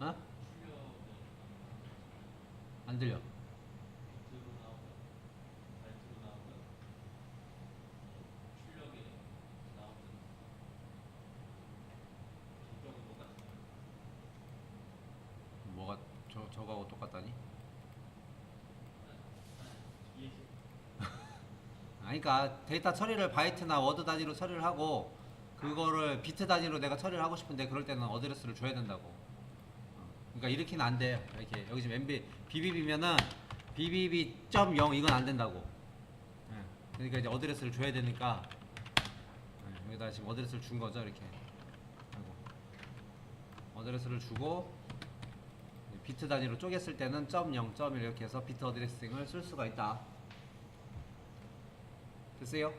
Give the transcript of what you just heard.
어? 안 들려. 뭐가 저 저가하고 똑같다니? 아니 그러니까 데이터 처리를 바이트나 워드 단위로 처리를 하고 그거를 비트 단위로 내가 처리를 하고 싶은데 그럴 때는 어드레스를 줘야 된다고. 어. 그러니까 이렇게는 안 돼요. 이렇게 여기 지금 MB BBB면은 BBB.0 이건 안 된다고. 예. 그러니까 이제 어드레스를 줘야 되니까 예, 여기다 지금 어드레스를 준 거죠 이렇게. 어드레스를 주고 비트 단위로 쪼갰을 때는 .0, .1 이렇게 해서 비트 어드레싱을 쓸 수가 있다. 됐어요?